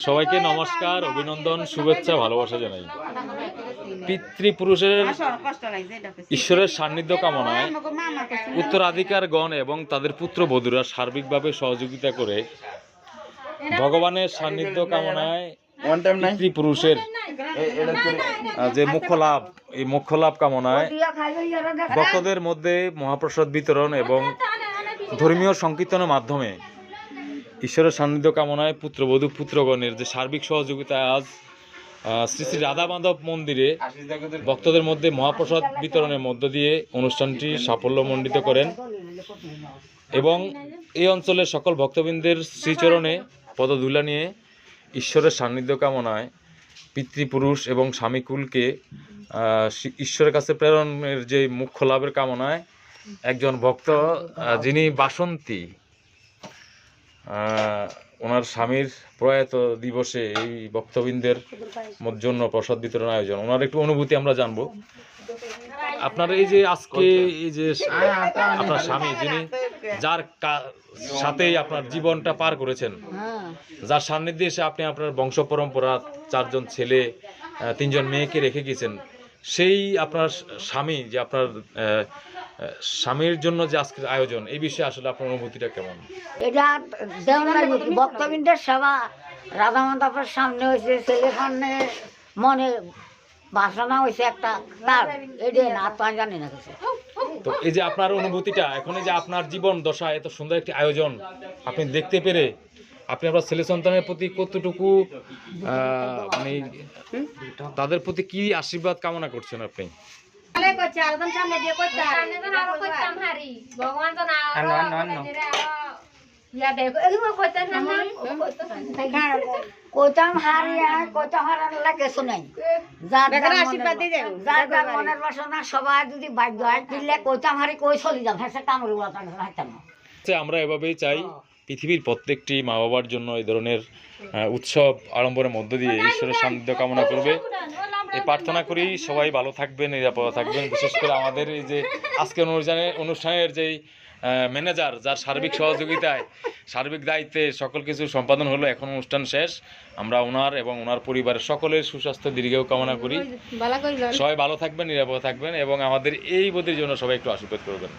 সবাইকে নমস্কার অভিনন্দন শুভেচ্ছা ভালোবাসা জানাই। পিতৃপুরুষের ঈশ্বরের সান্নিধ্য কামনায় উত্তরাধিকারগণ এবং তাদের পুত্র বধুরা সার্বিকভাবে সহযোগিতা করে ভগবানের সান্নিধ্য কামনায় ওয়ান টাইম নাই? পিতৃপুরুষের যে মুখ্য লাভ এই মুখ্য লাভ কামনায় ভক্তদের মধ্যে মহাপ্রসাদ বিতরণ এবং ধর্মীয় সংকীর্তনের মাধ্যমে ঈশ্বরের সান্নিধ্য কামনায় পুত্রবধূ পুত্রগণের যে সার্বিক সহযোগিতায় আজ শ্রী শ্রী রাধা মাধব মন্দিরে ভক্তদের মধ্যে মহাপ্রসাদ বিতরণের মধ্য দিয়ে অনুষ্ঠানটি সাফল্যমণ্ডিত করেন এবং এই অঞ্চলের সকল ভক্তবৃন্দের শ্রীচরণে পদধূলা নিয়ে ঈশ্বরের সান্নিধ্য কামনায় পিতৃপুরুষ এবং স্বামীকুলকে ঈশ্বরের কাছে প্রেরণের যে মুখ্য লাভের কামনায় একজন ভক্ত যিনি বাসন্তী। ওনার স্বামীর প্রয়াত দিবসে এই ভক্তবৃন্দের জন্য প্রসাদ বিতরণ আয়োজন। ওনার একটু অনুভূতি আমরা জানব। আপনার এই যে আজকে এই যে আপনার স্বামী, যিনি যার সাথেই আপনার জীবনটা পার করেছেন, যার সান্নিধ্যে এসে আপনি আপনার বংশ পরম্পরা চারজন ছেলে তিনজন মেয়েকে রেখে গেছেন সেই আপনার স্বামী যে আপনার স্বামীর জন্য যে আজকের আয়োজন এই বিষয়ে আসলে আপনার অনুভূতিটা কেমন? এটা ভক্তবৃন্দের সেবা রাধা মাধবের সামনে হয়েছে ছেলে সামনে মনে বাসনা হয়েছে একটা তার এটা না তো জানি না কিছু। তো এই যে আপনার অনুভূতিটা এখন এই যে আপনার জীবন দশা এত সুন্দর একটি আয়োজন আপনি দেখতে পেরে আপনি আপনার ছেলে সন্তানের প্রতি কতটুকু মানে তাদের প্রতি কি আশীর্বাদ কামনা করছেন আপনি। ইয়া কিছু নাই। যার যার মনের- বাসনা সবাই যদি বাধ্য হয় দিলে হারি কই চলি যাম হ্যাঁ কামড় যে আমরা এভাবেই চাই। পৃথিবীর প্রত্যেকটি মা বাবার জন্য এই ধরনের উৎসব আড়ম্বরের মধ্য দিয়ে ঈশ্বরের সান্নিধ্য কামনা করবে। এই প্রার্থনা করি সবাই ভালো থাকবেন নিরাপদ থাকবেন। বিশেষ করে আমাদের এই যে আজকের অনুষ্ঠানে অনুষ্ঠানের যেই ম্যানেজার যার সার্বিক সহযোগিতায় সার্বিক দায়িত্বে সকল কিছু সম্পাদন হলো এখন অনুষ্ঠান শেষ। আমরা ওনার এবং ওনার পরিবারের সকলের সুস্বাস্থ্য দীর্ঘায়ু কামনা করি। করি সবাই ভালো থাকবেন নিরাপদ থাকবেন এবং আমাদের এই বোধের জন্য সবাই একটু আশীর্বাদ করবেন।